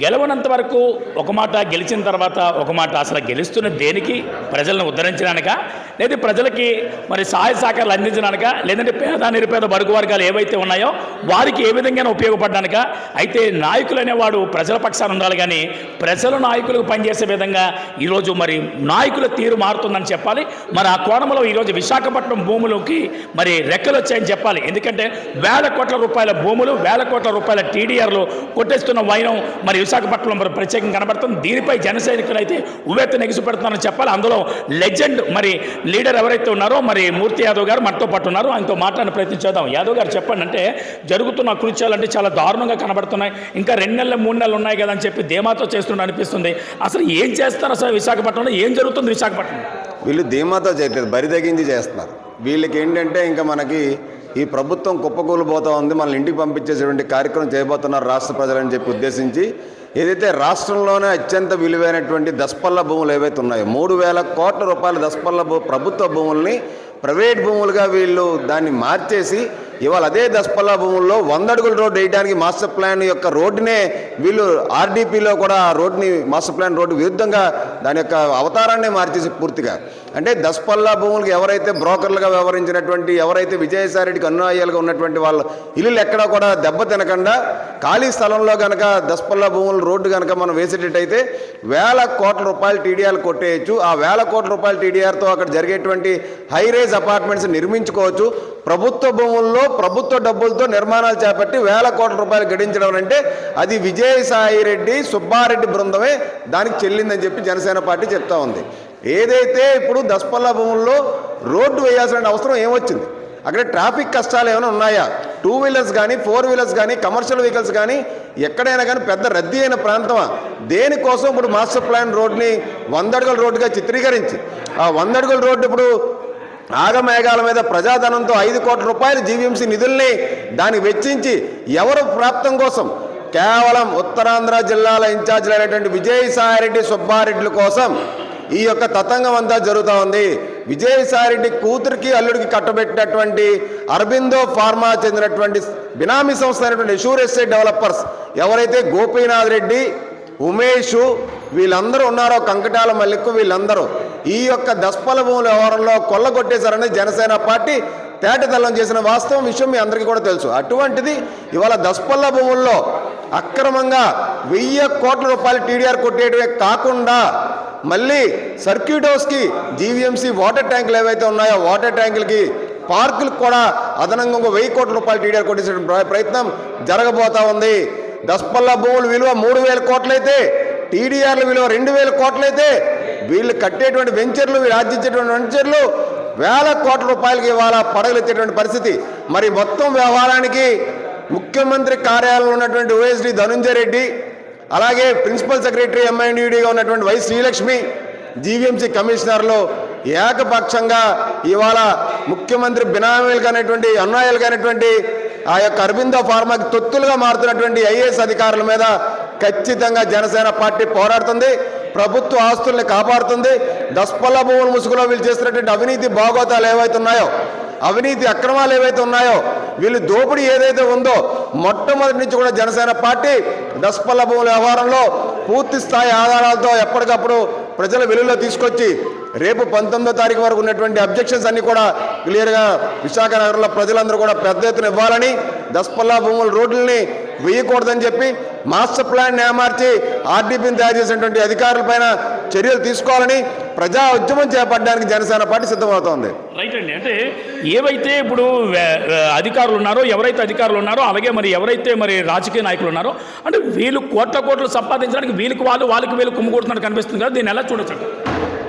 గెలవనంత వరకు ఒక మాట గెలిచిన తర్వాత ఒక మాట అసలు గెలుస్తున్న దేనికి? ప్రజలను ఉద్ధరించడానిక? లేదా ప్రజలకి మరి సహాయ సహకారాలు అందించడానిక? లేదంటే పేద నిరుపేద బడుగు వర్గాలు ఏవైతే ఉన్నాయో వారికి ఏ విధంగా ఉపయోగపడడానిక? అయితే నాయకులు అనేవాడు ప్రజల పక్షాన ఉండాలి కానీ ప్రజలు నాయకులకు పనిచేసే విధంగా ఈరోజు మరి నాయకుల తీరు మారుతుందని చెప్పాలి. మరి ఆ కోణంలో ఈరోజు విశాఖపట్నం భూములకి మరి రెక్కలు వచ్చాయని చెప్పాలి. ఎందుకంటే వేల కోట్ల రూపాయల భూములు వేల కోట్ల రూపాయల టీడీఆర్లు కొట్టేస్తున్న వైనం మరి విశాఖపట్నంలో మరి ప్రత్యేకంగా కనబడుతుంది. దీనిపై జన సైనికులు అయితే నెగిసిపెడుతున్నారని చెప్పాలి. అందులో లెజెండ్ మరి లీడర్ ఎవరైతే ఉన్నారో మరి మూర్తి యాదవ్ గారు మనతో పాటు ఉన్నారు. ఆయనతో మాట్లాడిన ప్రయత్నం చేద్దాం. యాదవ్ గారు చెప్పండి అంటే జరుగుతున్న కృత్యాలంటే చాలా దారుణంగా కనబడుతున్నాయి. ఇంకా రెండు నెలలు మూడు నెలలు ఉన్నాయి కదా అని చెప్పి ధీమాతో చేస్తున్న అనిపిస్తుంది. అసలు ఏం చేస్తారు అసలు విశాఖపట్నంలో? ఏం జరుగుతుంది విశాఖపట్నం వీళ్ళు ధీమాతో చేయట్లేదు. బరి తగ్గించి చేస్తున్నారు. వీళ్ళకి ఏంటంటే ఇంకా మనకి ఈ ప్రభుత్వం కుప్పకూలిపోతా ఉంది. మనల్ని ఇంటికి పంపించేసేటువంటి కార్యక్రమం చేయబోతున్నారు రాష్ట్ర ప్రజలని చెప్పి ఉద్దేశించి ఏదైతే రాష్ట్రంలోనే అత్యంత విలువైనటువంటి దస్పల్ల భూములు ఏవైతే ఉన్నాయో మూడు వేల కోట్ల రూపాయల దస్పల్ల భూ ప్రభుత్వ భూముల్ని ప్రైవేట్ భూములుగా వీళ్ళు దాన్ని మార్చేసి ఇవాళ అదే దస్పల్లా భూముల్లో వంద అడుగుల రోడ్డు వేయడానికి మాస్టర్ ప్లాన్ యొక్క రోడ్డునే వీళ్ళు ఆర్డీపీలో కూడా ఆ రోడ్డుని మాస్టర్ ప్లాన్ రోడ్డు విరుద్ధంగా దాని యొక్క అవతారాన్ని మార్చేసి పూర్తిగా. అంటే దస్పల్లా భూములకు ఎవరైతే బ్రోకర్లుగా వ్యవహరించినటువంటి ఎవరైతే విజయసాయిరెడ్డికి అనుయాయులుగా ఉన్నటువంటి వాళ్ళు ఇల్లులు ఎక్కడా కూడా దెబ్బ తినకుండా ఖాళీ స్థలంలో కనుక దస్పల్లా భూములు రోడ్డు కనుక మనం వేసేటట్టయితే వేల కోట్ల రూపాయలు టీడీఆర్లు కొట్టేయచ్చు. ఆ వేల కోట్ల రూపాయల టీడీఆర్తో అక్కడ జరిగేటువంటి హై రేజ్ అపార్ట్మెంట్స్ నిర్మించుకోవచ్చు. ప్రభుత్వ భూముల్లో ప్రభుత్వ డబ్బులతో నిర్మాణాలు చేపట్టి వేల కోట్ల రూపాయలు గడించడం అంటే అది విజయసాయి రెడ్డి సుబ్బారెడ్డి బృందమే దానికి చెల్లిందని చెప్పి జనసేన పార్టీ చెప్తా ఉంది. ఏదైతే ఇప్పుడు దస్పల్లా భూముల్లో రోడ్డు వేయాల్సిన అవసరం ఏమొచ్చింది? అక్కడ ట్రాఫిక్ కష్టాలు ఏమైనా ఉన్నాయా? టూ వీలర్స్ కానీ ఫోర్ వీలర్స్ కానీ కమర్షియల్ వెహికల్స్ కానీ ఎక్కడైనా కానీ పెద్ద రద్దీ అయిన ప్రాంతమా? దేనికోసం ఇప్పుడు మాస్టర్ ప్లాన్ రోడ్ని వంద అడుగుల రోడ్డుగా చిత్రీకరించి ఆ వంద అడుగుల రోడ్డు ఇప్పుడు ఆగమేఘాల మీద ప్రజాధనంతో ఐదు కోట్ల రూపాయలు జీవీఎంసీ నిధుల్ని దాన్ని వెచ్చించి ఎవరు ప్రాప్తం కోసం? కేవలం ఉత్తరాంధ్ర జిల్లాల ఇన్ఛార్జీలు అయినటువంటి విజయసాయిరెడ్డి సుబ్బారెడ్డిల కోసం ఈ యొక్క తతంగం అంతా జరుగుతూ ఉంది. విజయసాయిరెడ్డి కూతురికి అల్లుడికి కట్టబెట్టినటువంటి అరబిందో ఫార్మా చెందినటువంటి బినామీ సంస్థ అయినటువంటి ఎషూర్ ఎస్టేట్ డెవలపర్స్ ఎవరైతే గోపీనాథ్ రెడ్డి ఉమేష్ వీళ్ళందరూ ఉన్నారో కంకటాల మల్లిక్కు వీళ్ళందరూ ఈ యొక్క దస్పల భూముల వ్యవహారంలో కొల్లగొట్టేశారని జనసేన పార్టీ తేటతల్లం చేసిన వాస్తవం విషయం మీ అందరికీ కూడా తెలుసు. అటువంటిది ఇవాళ దస్పల్ల భూముల్లో అక్రమంగా వెయ్యి కోట్ల రూపాయలు టీడీఆర్ కొట్టేటవే కాకుండా మళ్ళీ సర్క్యూట్ హౌస్కి జీవీఎంసీ వాటర్ ట్యాంకులు ఏవైతే ఉన్నాయో వాటర్ ట్యాంకులకి పార్కులకు కూడా అదనంగా ఒక వెయ్యి కోట్ల రూపాయలు టీడీఆర్ కొట్టించడం ప్రయత్నం జరగబోతా ఉంది. దస్పల్ల భూముల విలువ మూడు వేల కోట్లయితే టీడీఆర్ల విలువ రెండు వేల కోట్లయితే వీళ్ళు కట్టేటువంటి వెంచర్లు వీళ్ళు ఆర్జించేటువంటి వెంచర్లు వేల కోట్ల రూపాయలకి ఇవాళ పడగలెత్తేటువంటి పరిస్థితి. మరి మొత్తం వ్యవహారానికి ముఖ్యమంత్రి కార్యాలయంలో ఉన్నటువంటి ఓఎస్డి ధనుంజయ రెడ్డి అలాగే ప్రిన్సిపల్ సెక్రటరీ ఎంఐడిగా ఉన్నటువంటి వై శ్రీలక్ష్మి జీవీఎంసీ కమిషనర్లు ఏకపక్షంగా ఇవాళ ముఖ్యమంత్రి బినామీలు అనేటువంటి అన్నాయాలు అనేటువంటి ఆ యొక్క అరబిందో ఫార్మాకి తొత్తులుగా మారుతున్నటువంటి ఐఏఎస్ అధికారుల మీద ఖచ్చితంగా జనసేన పార్టీ పోరాడుతుంది ప్రభుత్వ ఆస్తుల్ని కాపాడుతుంది దస్పల్ల భూముల ముసుగులో వీళ్ళు చేస్తున్నటువంటి అవినీతి భాగోతాలు ఏవైతే ఉన్నాయో అవినీతి అక్రమాలు ఏవైతే ఉన్నాయో వీళ్ళు దోపిడీ ఏదైతే ఉందో మొట్టమొదటి నుంచి కూడా జనసేన పార్టీ దస్పల్ల భూముల వ్యవహారంలో పూర్తి స్థాయి ఆధారాలతో ఎప్పటికప్పుడు ప్రజల వెలుగులో తీసుకొచ్చి రేపు పంతొమ్మిదో తారీఖు వరకు ఉన్నటువంటి అబ్జెక్షన్స్ అన్ని కూడా క్లియర్గా విశాఖ నగరంలో ప్రజలందరూ కూడా పెద్ద ఎత్తున ఇవ్వాలని దస్పల్ల భూముల రోడ్లని వేయకూడదని చెప్పి మాస్టర్ ప్లాన్ ఏమార్చి ఆర్డీపీని తయారు చేసినటువంటి అధికారులపైన చర్యలు తీసుకోవాలని ప్రజా ఉద్యమం చేపట్టడానికి జనసేన పార్టీ సిద్ధమవుతోంది. రైట్ అండి. అంటే ఏవైతే ఇప్పుడు అధికారులు ఉన్నారో ఎవరైతే అధికారులు ఉన్నారో అలాగే మరి ఎవరైతే మరి రాజకీయ నాయకులు ఉన్నారో అంటే వీళ్ళు కోట్ల కోట్లు సంపాదించడానికి వీళ్ళకి వాళ్ళు వాళ్ళకి వీళ్ళు కుమ్ముకుంటున్నట్టు కనిపిస్తుంది కదా దీన్ని ఎలా చూడొచ్చు?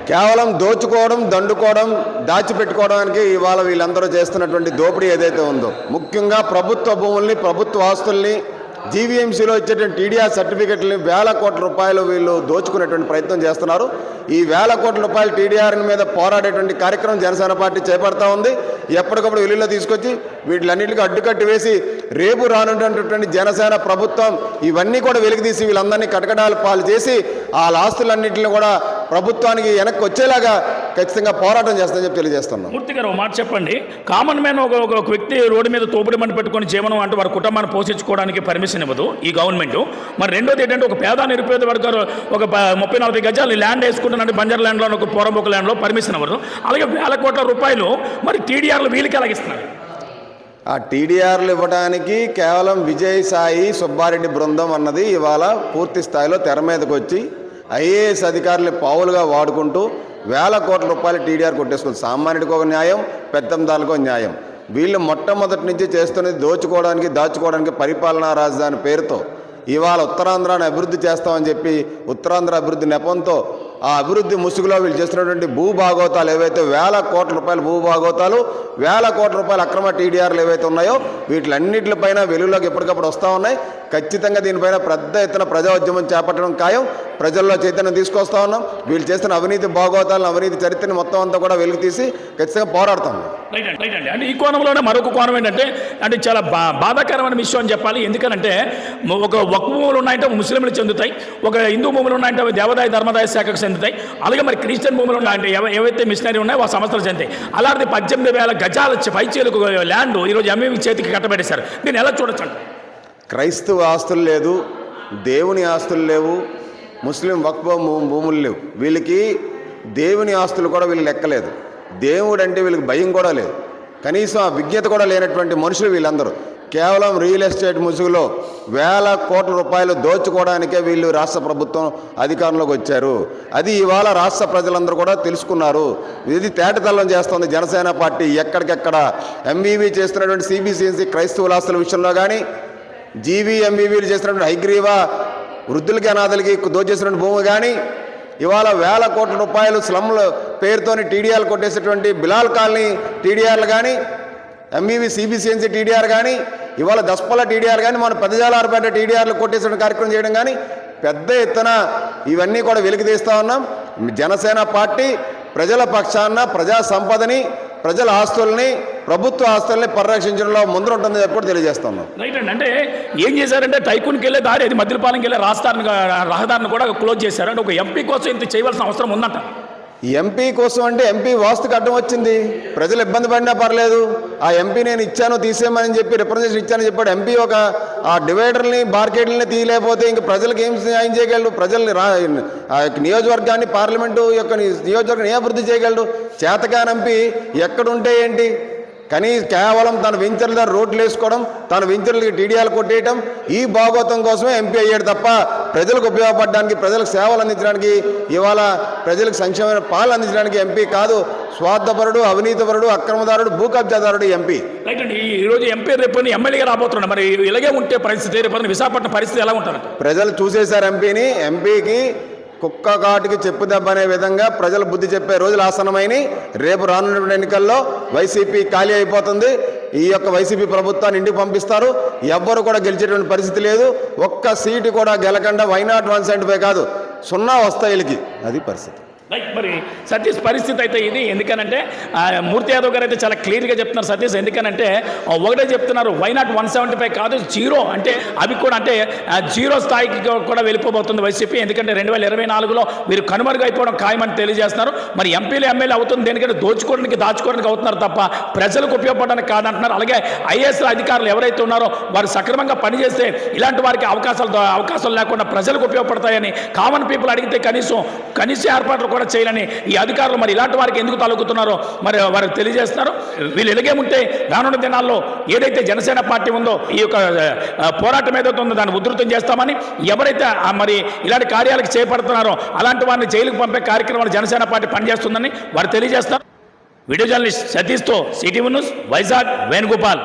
కేవలం దోచుకోవడం దండుకోవడం దాచిపెట్టుకోవడానికి ఇవాళ వీళ్ళందరూ చేస్తున్నటువంటి దోపిడీ ఏదైతే ఉందో ముఖ్యంగా ప్రభుత్వ భూముల్ని ప్రభుత్వ ఆస్తుల్ని జీవీఎంసీలో ఇచ్చేటువంటి టీడీఆర్ సర్టిఫికెట్లని వేల కోట్ల రూపాయలు వీళ్ళు దోచుకునేటువంటి ప్రయత్నం చేస్తున్నారు. ఈ వేల కోట్ల రూపాయలు టీడీఆర్ మీద పోరాడేటువంటి కార్యక్రమం జనసేన పార్టీ చేపడతా ఉంది. ఎప్పటికప్పుడు వెలుగులో తీసుకొచ్చి వీటిలన్నింటికి అడ్డుకట్టి వేసి రేపు రానున్నటువంటి జనసేన ప్రభుత్వం ఇవన్నీ కూడా వెలుగుదీసి వీళ్ళందరినీ కటకటాలు పాలు చేసి ఆ ఆస్తులన్నింటిని కూడా ప్రభుత్వానికి వెనక్కి వచ్చేలాగా ఖచ్చితంగా పోరాటం చేస్తామని చెప్పి తెలియజేస్తున్నాం. మూర్తి గారు మాట చెప్పండి. కామన్ మ్యాన్ ఒక ఒక- వ్యక్తి రోడ్డు మీద తోపుడు బండి పెట్టుకొని జీవనం అంటూ వారి కుటుంబాన్ని పోషించుకోవడానికి పర్మిషన్ ఇవ్వదు ఈ గవర్నమెంట్ మరి రెండోది ఏంటంటే ఒక పేద నిరుపేద వర్గాలు ఒక ముప్పై నలభై గజాలు ల్యాండ్ వేసుకుంటున్నట్టు బంజర్ ల్యాండ్లో ఒక పోరంబొక ల్యాండ్లో పర్మిషన్ ఇవ్వరు. అలాగే వేల కోట్ల రూపాయలు మరి టీడీఆర్లు వీళ్ళకి ఎలాగిస్తున్నారు ఆ టీడీఆర్లు ఇవ్వడానికి కేవలం విజయ్ సాయి సుబ్బారెడ్డి బృందం అన్నది ఇవాళ పూర్తి స్థాయిలో తెర మీదకి వచ్చి ఐఏఎస్ అధికారులు పావులుగా వాడుకుంటూ వేల కోట్ల రూపాయలు టీడీఆర్ కొట్టేసుకుంది. సామాన్యుడికి ఒక న్యాయం పెద్దందాలకు ఒక న్యాయం. వీళ్ళు మొట్టమొదటి నుంచి చేస్తున్నది దోచుకోవడానికి దాచుకోవడానికి పరిపాలనా రాజధాని పేరుతో ఇవాళ ఉత్తరాంధ్రాన్ని అభివృద్ధి చేస్తామని చెప్పి ఉత్తరాంధ్ర అభివృద్ధి నెపంతో ఆ అభివృద్ధి ముసుగులో వీళ్ళు చేస్తున్నటువంటి భూభాగోతాలు ఏవైతే వేల కోట్ల రూపాయల భూభాగోతాలు వేల కోట్ల రూపాయల అక్రమ టీడీఆర్లు ఏవైతే ఉన్నాయో వీటిలన్నింటిపైన వెలుగులోకి ఎప్పటికప్పుడు వస్తూ ఉన్నాయి. ఖచ్చితంగా దీనిపైన పెద్ద ఎత్తున ప్రజా ఉద్యమం చేపట్టడం ఖాయం. ప్రజల్లో చైతన్యం తీసుకొస్తా ఉన్నాం. వీళ్ళు చేస్తున్న అవినీతి భాగోతాలను అవినీతి చరిత్రని మొత్తం అంతా కూడా వెలికి తీసి ఖచ్చితంగా పోరాడుతాం రైట్ అండి రైట్ అండి. అంటే ఈ కోణంలోనే మరొక కోణం ఏంటంటే అంటే చాలా బా బాధాకరమైన విషయం అని చెప్పాలి. ఎందుకనంటే ఒక ఒక్క భూములు ఉన్నాయంటే ముస్లింలు చెందుతాయి. ఒక హిందూ భూములు ఉన్నాయంటే అవి దేవాదాయ ధర్మదాయ శాఖకు చెందుతాయి. అలాగే మరి క్రిస్టియన్ భూములు ఉన్నాయంటే ఏవైతే మిషనరీ ఉన్నాయో ఆ సంస్థలు చెందుతాయి. అలాంటి పద్దెనిమిది వేల గజాల చ- పైచీలకు ల్యాండ్ ఈరోజు ఎంఏవి చేతికి కట్టబెట్టేశారు. దీన్ని ఎలా చూడొచ్చు క్రైస్తవ ఆస్తులు లేదు దేవుని ఆస్తులు లేవు ముస్లిం వక్ఫ్ భూములు లేవు. వీళ్ళకి దేవుని ఆస్తులు కూడా వీళ్ళు లెక్కలేదు. దేవుడు అంటే వీళ్ళకి భయం కూడా లేదు. కనీసం ఆ విజ్ఞత కూడా లేనటువంటి మనుషులు వీళ్ళందరూ. కేవలం రియల్ ఎస్టేట్ ముసుగులో వేల కోట్ల రూపాయలు దోచుకోవడానికే వీళ్ళు రాష్ట్ర ప్రభుత్వం అధికారంలోకి వచ్చారు. అది ఇవాళ రాష్ట్ర ప్రజలందరూ కూడా తెలుసుకున్నారు. ఇది తేటతల్లం చేస్తుంది జనసేన పార్టీ ఎక్కడికెక్కడ. ఎంవీవీ చేస్తున్నటువంటి సిబిసిఎన్సి క్రైస్తవుల ఆస్తుల విషయంలో కానీ జీవీఎంఈవీలు చేసినటువంటి హైగ్రీవ వృద్ధులకి అనాథలకి దోచేసినటువంటి భూమి కానీ ఇవాళ వేల కోట్ల రూపాయలు స్లమ్ల పేరుతోని టీడీఆర్లు కొట్టేసేటువంటి బిలాల్ కాలనీ టీడీఆర్లు కానీ ఎంబీవీ సిబిసిఎన్సీ టీడీఆర్ కానీ ఇవాళ దస్పల్ల టీడీఆర్ కానీ మన పెద్దజాలారుపేట టీడీఆర్లు కొట్టేసిన కార్యక్రమం చేయడం కానీ పెద్ద ఎత్తున ఇవన్నీ కూడా వెలికి తీస్తూ ఉన్నాం. జనసేన పార్టీ ప్రజల పక్షాన ప్రజా సంపదని ప్రజల ఆస్తుల్ని ప్రభుత్వ ఆస్తుల్ని పరిరక్షించడంలో ముందు చెప్పి కూడా తెలియజేస్తున్నాం. రైట్ అండి. అంటే ఏం చేశారంటే టైకున్కి వెళ్ళే దారి అది మద్యపాలెంకి వెళ్ళే రాజధాని రహదారిని కూడా క్లోజ్ చేశారు. అంటే ఒక ఎంపీ కోసం ఇంత చేయవలసిన అవసరం ఉందంట. ఎంపీ కోసం అంటే ఎంపీ వాస్తుకు అడ్డం వచ్చింది. ప్రజలు ఇబ్బంది పడినా పర్లేదు. ఆ ఎంపీ నేను ఇచ్చాను తీసేయమని చెప్పి రిప్రజెంటేషన్ ఇచ్చానని చెప్పాడు. ఎంపీ ఒక ఆ డివైడర్ని బార్కెట్లని తీయలేకపోతే ఇంక ప్రజలకు ఏం న్యాయం చేయగలడు ప్రజల్ని రా నియోజకవర్గాన్ని పార్లమెంటు యొక్క నియోజకవర్గాన్ని ఏ అభివృద్ధి చేయగలడు చేతకాని ఎంపీ ఎక్కడుంటే ఏంటి? కానీ కేవలం తన వెంచర్ల దగ్గర రోడ్లు వేసుకోవడం తన వెంచర్లకి టీడీఆలు కొట్టేయటం ఈ భాగోతం కోసమే ఎంపీ అయ్యాడు తప్ప ప్రజలకు ఉపయోగపడడానికి ప్రజలకు సేవలు అందించడానికి ఇవాళ ప్రజలకు సంక్షేమమైన పాలు అందించడానికి ఎంపీ కాదు స్వార్థపరుడు అవినీతిపరుడు అక్రమదారుడు భూ కబ్జాదారుడు ఎంపీ. రైట్ అండి ఈ రోజు ఎంపీ రేపు ఎమ్మెల్యేగా రాబోతున్నాడు. మరి ఇలాగే ఉంటే పరిస్థితి రేపు విశాఖపట్నం పరిస్థితి ఎలా ఉంటారు ప్రజలు చూసేశారు ఎంపీని ఎంపీకి కుక్క కాటుకి చెప్పు దెబ్బ అనే విధంగా ప్రజలు బుద్ధి చెప్పే రోజులు ఆసనమైన రేపు రానున్న ఎన్నికల్లో వైసీపీ ఖాళీ అయిపోతుంది. ఈ యొక్క వైసీపీ ప్రభుత్వాన్ని ఇంటికి పంపిస్తారు. ఎవ్వరు కూడా గెలిచేటువంటి పరిస్థితి లేదు. ఒక్క సీటు కూడా గెలకుండా why not one seventy five కాదు. సున్నా వస్తాయి వీళ్ళకి. అది పరిస్థితి. రైట్ మరి సతీష్ పరిస్థితి అయితే ఇది. ఎందుకనంటే మూర్తి యాదవ్ గారు అయితే చాలా క్లియర్గా చెప్తున్నారు సతీష్. ఎందుకనంటే ఒకటే చెప్తున్నారు why not one seventy five కాదు జీరో అంటే అవి కూడా అంటే జీరో స్థాయికి కూడా వెళ్ళిపోబోతుంది వైసీపీ. ఎందుకంటే రెండు వేల ఇరవై నాలుగులో వీరు కనుమరుగైపోవడం ఖాయమని తెలియజేస్తున్నారు. మరి ఎంపీలు ఎమ్మెల్యే అవుతుంది. దేనికంటే దోచుకోవడానికి దాచుకోవడానికి అవుతున్నారు తప్ప ప్రజలకు ఉపయోగపడడానికి కాదంటున్నారు. అలాగే ఐఏఎస్ అధికారులు ఎవరైతే ఉన్నారో వారు సక్రమంగా పనిచేస్తే ఇలాంటి వారికి అవకాశాలు అవకాశాలు లేకుండా ప్రజలకు ఉపయోగపడతాయని కామన్ పీపుల్ అడిగితే కనీసం కనీస ఏర్పాట్లు కూడా చేయాలని ఈ అధికారులు మరి ఇలాంటి వారికి ఎందుకు తలుగుతున్నారో మరి వారికి తెలియజేస్తున్నారు. వీళ్ళు ఎలాగే రానున్న దినాల్లో ఏదైతే జనసేన పార్టీ ఉందో ఈ యొక్క పోరాటం ఏదైతే ఉందో దాన్ని ఉధృతం చేస్తామని ఎవరైతే మరి ఇలాంటి కార్యాలకు చేపడుతున్నారో అలాంటి వారిని జైలుకు పంపే కార్యక్రమాలు జనసేన పార్టీ పనిచేస్తుందని వారు తెలియజేస్తారు. వీడియో జర్నలిస్ట్ సతీష్తో సిటీ న్యూస్ వైజాగ్ వేణుగోపాల్.